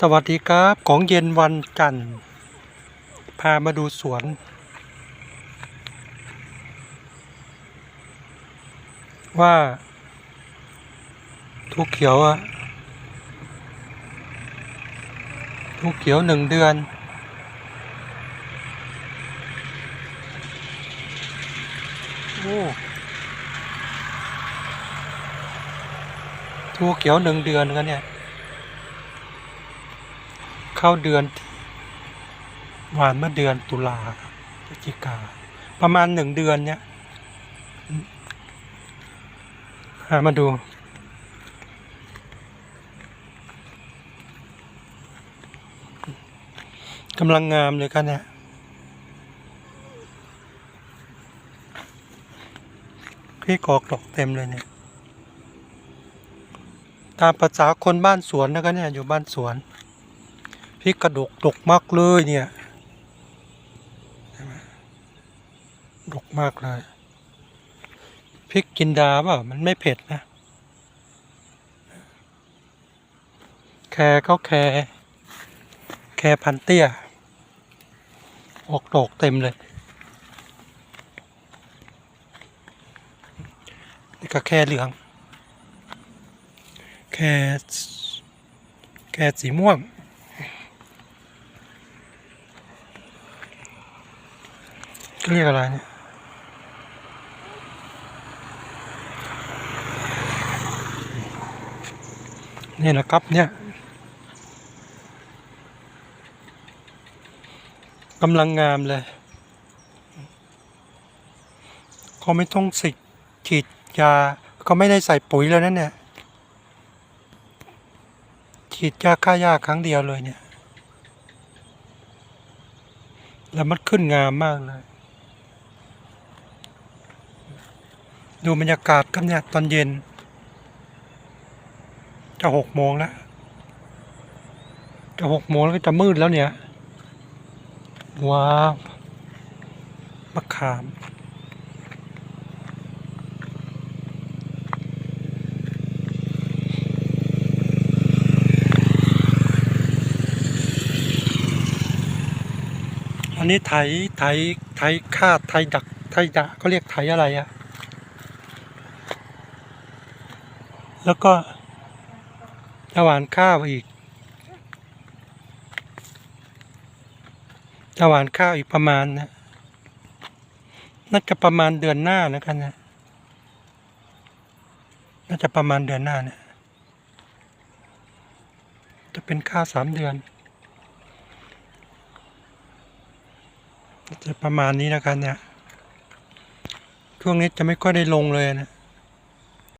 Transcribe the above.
สวัสดีครับของเย็นวันจันทร์ พามาดูสวน ว่าทุกเขียวอะทุกเขียวหนึ่งเดือน โอ้ทุกเขียวหนึ่งเดือนกันเนี่ย เข้าเดือนหวานเมื่อเดือนตุลาพฤศจิกา ประมาณหนึ่งเดือนเนี่ยมหามาดู กำลังงามเลยกันเนี่ยพี่กอกดอกเต็มเลยเนี่ย ตามภาษาคนบ้านสวนนะครับเนี่ยอยู่บ้านสวน พริกกระดกดกมากเลยเนี่ยดกมากเลยพริกจินดาเปล่ามันไม่เผ็ดนะ แครเขาแครแครพันเตี้ยออกดอกเต็มเลย นี่ก็แค่เหลือง แค่แค่สีม่วง เรียกอะไรเนี่ยนี่นะครับเนี่ยกำลังงามเลยเขาไม่ต้องสิกฉีดยาเขาไม่ได้ใส่ปุ๋ยแล้วนั่นเนี่ยฉีดยาฆ่าหญ้าครั้งเดียวเลยเนี่ย แล้วมันขึ้นงามมากเลย ดูบรรยากาศกันเนี่ยตอนเย็น จะหกโมงแล้วจะหกโมงแล้วก็จะมืดแล้วเนี่ย ว้าวมะขามอันนี้ไถไถไถคาดไถดักไถดะเขาเรียกไถอะไรอะ แล้วก็จะหวานข้าวอีกจะหวานข้าวอีกประมาณนะน่าจะประมาณเดือนหน้านะครับนะน่าจะประมาณเดือนหน้าเนี่ยจะเป็นข้าวสามเดือน จะประมาณนี้นะครับเนี่ยช่วงนี้จะไม่ค่อยได้ลงเลยนะ